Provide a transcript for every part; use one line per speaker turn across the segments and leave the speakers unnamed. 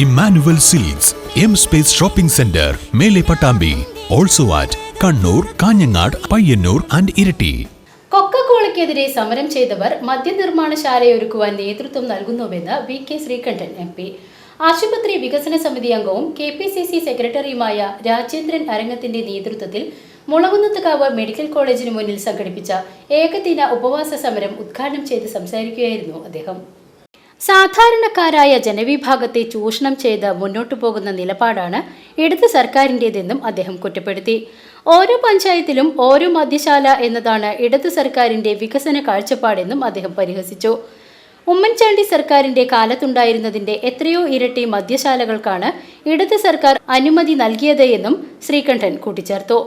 Emmanuel Silks M Space shopping centre മേലെ Pattambi also at Kannur Kanhangad Payyanur and Iritty.
കൊക്കക്കോളയ്ക്കെതിരെ സമരം ചെയ്തവർ മദ്യനിർമ്മാണശാലയൊരുക്കുവാൻ നേതൃത്വം നൽകുന്നുവെന്ന് V K Sreekandan M P. ആശുപത്രി വികസന സമിതി അംഗവും കെ പി സി സി സെക്രട്ടറിയുമായ രാജേന്ദ്രൻ അരങ്ങത്തിന്റെ നേതൃത്വത്തിൽ മുളകുന്നത്തുകാവ് മെഡിക്കൽ കോളേജിന് മുന്നിൽ സംഘടിപ്പിച്ച ഏകദിന ഉപവാസ സമരം ഉദ്ഘാടനം ചെയ്ത് സംസാരിക്കുകയായിരുന്നു അദ്ദേഹം. സാധാരണക്കാരായ ജനവിഭാഗത്തെ ചൂഷണം ചെയ്ത് മുന്നോട്ടു പോകുന്ന നിലപാടാണ് ഇടത് സർക്കാരിന്റെതെന്നും അദ്ദേഹം കുറ്റപ്പെടുത്തി. ഓരോ പഞ്ചായത്തിലും ഓരോ മദ്യശാല എന്നതാണ് ഇടത് സർക്കാരിന്റെ വികസന കാഴ്ചപ്പാടെന്നും അദ്ദേഹം പരിഹസിച്ചു. ഉമ്മൻചാണ്ടി സർക്കാരിന്റെ കാലത്തുണ്ടായിരുന്നതിന്റെ എത്രയോ ഇരട്ടി മദ്യശാലകൾക്കാണ് ഇടത് സർക്കാർ അനുമതി നൽകിയത് എന്നും ശ്രീകണ്ഠൻ കൂട്ടിച്ചേർത്തു.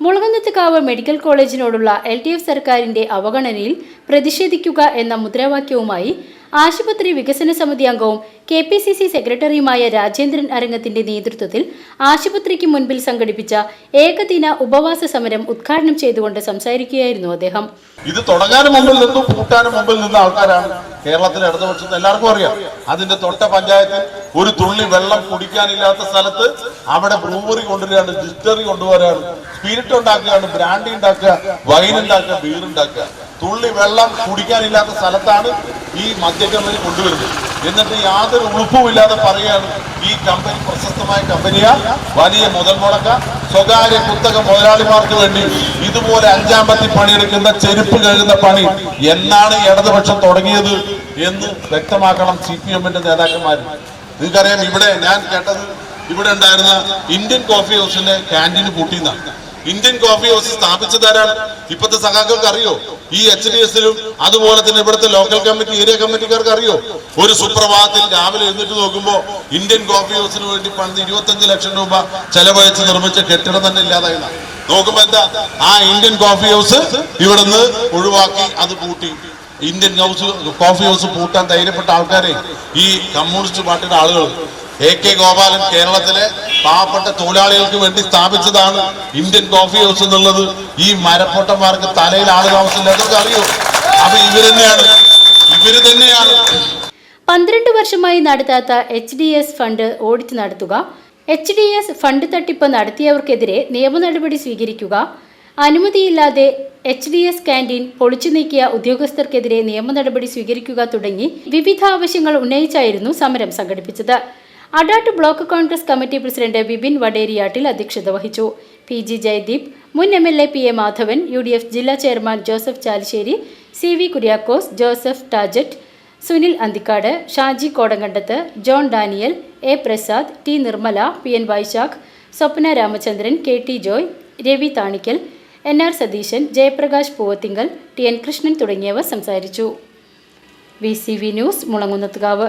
മുളകുന്നത്തുകാവ് മെഡിക്കൽ കോളേജിനോടുള്ള എൽ ഡി എഫ് സർക്കാരിന്റെ അവഗണനയിൽ പ്രതിഷേധിക്കുക എന്ന മുദ്രാവാക്യവുമായി ആശുപത്രി വികസന സമിതി അംഗവും കെ പി സി സി സെക്രട്ടറിയുമായ രാജേന്ദ്രൻ അരങ്ങത്തിന്റെ നേതൃത്വത്തിൽ ആശുപത്രിക്ക് മുൻപിൽ സംഘടിപ്പിച്ച ഏകദിന ഉപവാസ സമരം ഉദ്ഘാടനം ചെയ്തുകൊണ്ട് സംസാരിക്കുകയായിരുന്നു അദ്ദേഹം.
ഇത് തുടങ്ങാനും മുമ്പിൽ നിന്നും കൂട്ടാനും മുമ്പിൽ നിന്ന ആൾക്കാരാണ്. കേരളത്തിലെ ഇടതുപക്ഷത്ത് എല്ലാവർക്കും അറിയാം. അതിന്റെ തൊട്ട പഞ്ചായത്തിൽ ഒരു തുള്ളി വെള്ളം കുടിക്കാനില്ലാത്ത സ്ഥലത്ത് അവിടെ ബ്രൂവറി കൊണ്ടുവരികയാണ് ഡിസ്റ്ററി കൊണ്ടുവരാണ് സ്പിരിറ്റ് ഉണ്ടാക്കുകയാണ് ബ്രാൻഡി ഉണ്ടാക്കുക വൈൻ ഉണ്ടാക്കുക ബീർ ഉണ്ടാക്കുക. തുള്ളി വെള്ളം കുടിക്കാനില്ലാത്ത സ്ഥലത്താണ് ഈ മദ്യ കമ്പനി കൊണ്ടുവരുന്നത്. എന്നിട്ട് യാതൊരു ഉളുപ്പുമില്ലാതെ പറയുകയാണ് ഈ കമ്പനി പ്രശസ്തമായ കമ്പനിയാ വലിയ മുതൽ മുടക്ക സ്വകാര്യ കുത്തക മുതലാളിമാർക്ക് വേണ്ടി ഇതുപോലെ അഞ്ചാമ്പത്തി പണിയെടുക്കുന്ന ചെരുപ്പ് കഴുകുന്ന പണി എന്നാണ് ഇടതുപക്ഷം തുടങ്ങിയത് എന്ന് വ്യക്തമാക്കണം സി പി എമ്മിന്റെ നേതാക്കന്മാർ നിങ്ങൾക്കറിയാം ഇവിടെ ഞാൻ കേട്ടത് ഇവിടെ ഉണ്ടായിരുന്ന ഇന്ത്യൻ കോഫി ഹൗസിന്റെ ക്യാന്റീൻ പൂട്ടിന്നാണ് ഇന്ത്യൻ കോഫി ഹൗസ് സ്ഥാപിച്ചതാരാണ് ഇപ്പോഴത്തെ സഖാക്കൾക്ക് അറിയോ ഈ എച്ച് ഡി എസിലും അതുപോലെ തന്നെ ഇവിടുത്തെ ലോക്കൽ കമ്മിറ്റി ഏരിയ കമ്മിറ്റിക്കാർക്ക് അറിയോ? ഒരു സുപ്രഭാതത്തിൽ രാവിലെ എഴുന്നേറ്റ് നോക്കുമ്പോൾ ഇന്ത്യൻ കോഫി ഹൗസിന് വേണ്ടി പണ്ട് ഇരുപത്തഞ്ച് ലക്ഷം രൂപ ചെലവഴിച്ച് നിർമ്മിച്ച കെട്ടിടം തന്നെ ഇല്ലാതായി നോക്കുമ്പോ എന്താ? ആ ഇന്ത്യൻ കോഫി ഹൗസ് ഇവിടുന്ന് ഒഴിവാക്കി അത് കൂട്ടി ഇന്ത്യൻ ഹൗസ് കോഫി ഹൗസ് പൂട്ടാൻ ധൈര്യപ്പെട്ട ആൾക്കാരെ ഈ കമ്മ്യൂണിസ്റ്റ് പാർട്ടിയുടെ ആളുകൾ എ കെ ഗോപാലൻ കേരളത്തിലെ പാവപ്പെട്ട തൊഴിലാളികൾക്ക് വേണ്ടി സ്ഥാപിച്ചതാണ് ഇന്ത്യൻ കോഫി ഹൗസ് എന്നുള്ളത്. ഈ മരപ്പൊട്ടന്മാർക്ക് തലയിൽ ആൾ അതൊക്കെ അറിയോ? അപ്പൊ ഇവർ തന്നെയാണ്. ഇവർ തന്നെയാണ്.
പന്ത്രണ്ട് വർഷമായി നടത്താത്ത H D S fund audit നടത്തുക. എച്ച് ഡി എസ് ഫണ്ട് തട്ടിപ്പ് നടത്തിയവർക്കെതിരെ നിയമ നടപടി സ്വീകരിക്കുക. അനുമതിയില്ലാതെ എച്ച് ഡി എസ് ക്യാന്റീൻ പൊളിച്ചു നീക്കിയ ഉദ്യോഗസ്ഥർക്കെതിരെ നിയമ നടപടി സ്വീകരിക്കുക തുടങ്ങി വിവിധ ആവശ്യങ്ങൾ ഉന്നയിച്ചായിരുന്നു സമരം സംഘടിപ്പിച്ചത്. Adat block Congress committee president Bibin Vaderiyattil അധ്യക്ഷത വഹിച്ചു. പി ജി ജയദീപ് മുൻ M L A P A Madhavan U D F ജില്ലാ chairman Joseph Chalissery C V Kuriakose Joseph Tajet Sunil Anthikad Shaji Kodankandath John Daniel A Prasad T Nirmala P N Vaishakh Swapna Ramachandran K T Joy Ravi Thanikkal N R Satheesan Jayaprakash Poovathingal T N Krishnan തുടങ്ങിയവർ സംസാരിച്ചു. V C V news Mulankunnathukavu